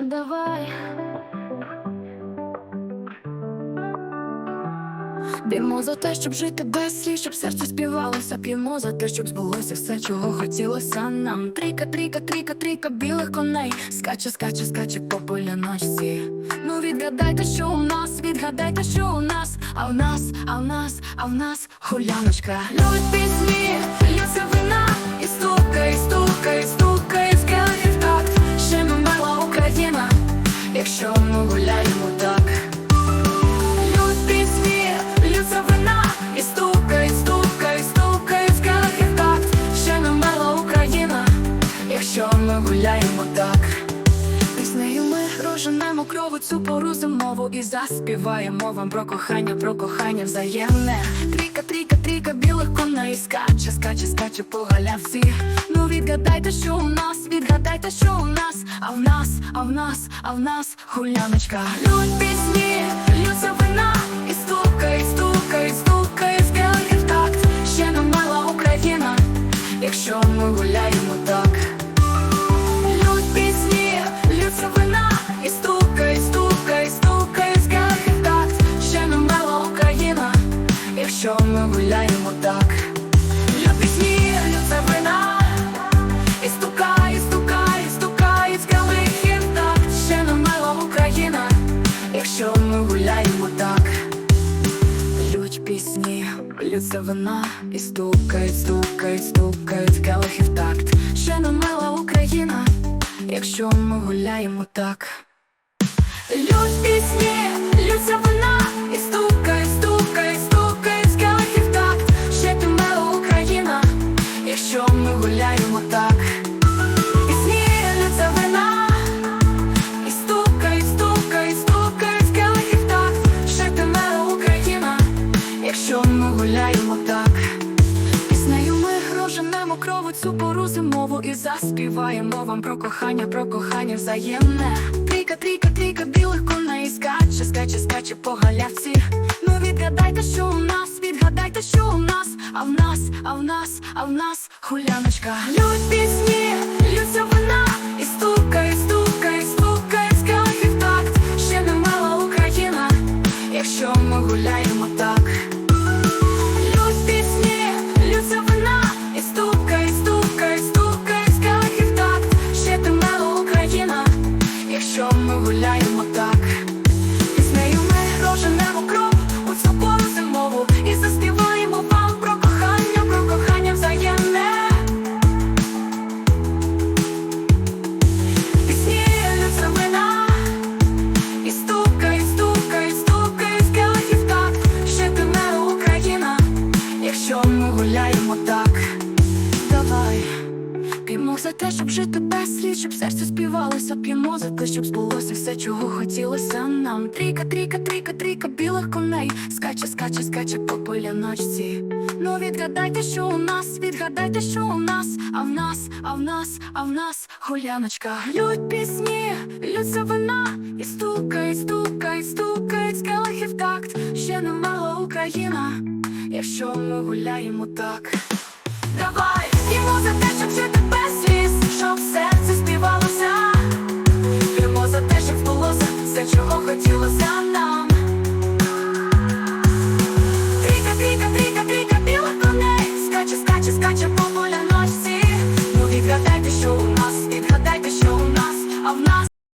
давай. П'ємо за те, щоб жити без слів, щоб серце співалося, п'ємо за те, щоб збулося все, чого хотілося нам. Трійка, трійка, трійка, трійка білих коней. Скаче, скаче, скаче по поляночці. Ну відгадайте, що у нас, відгадайте, що у нас, а в нас, а в нас, а в нас гуляночка. Лють пісні, лється вина, і стукає, і стукає, і стукає, ми роженемо крову цю пору зимову І заспіваємо вам про кохання, про кохання взаємне. Трійка, трійка, трійка білих коней Скаче, скаче, скаче по галявці. Ну відгадайте, що у нас, відгадайте, що у нас. А в нас, а в нас, а в нас гуляночка Лють пісні, льються вина І стукає, стукає льються вина І стукають, стукають, стукають в такт. Ще не мила Україна, якщо ми гуляємо так. Лють пісні, льються вина роженемо цю пору зимову І заспіваємо вам про кохання, про кохання взаємне. Трійка, трійка, трійка білих коней Скаче, скаче, скаче по галявці. Ну відгадайте, що у нас, відгадайте, що у нас. А в нас, а в нас, а в нас гуляночка Лють пісні, лються вина І стукає, якщо ми гуляємо так. Піснею ми роженемо кров у цю пору зимову І заспіваємо вам про кохання, про кохання взаємне. Пісні лються вина І стукає, стукає, стукає з келихів такт Ще темне Україна, якщо ми гуляємо так Щоб жити без щоб серце співалося, п'ємо за те, щоб збулося все, чого хотілося нам. Трійка, трійка, трійка, трійка білих коней. Скаче, скаче, скаче по поляночці. Ну відгадайте, що у нас, відгадайте, що у нас, а в нас, а в нас, а в нас гуляночка. Лють пісні, льються вина, і стукають, стукають, стукають з келихів такт. Ще не мала Україна, якщо ми гуляємо так. Давай, і те, щоб жити без щоб серце співало.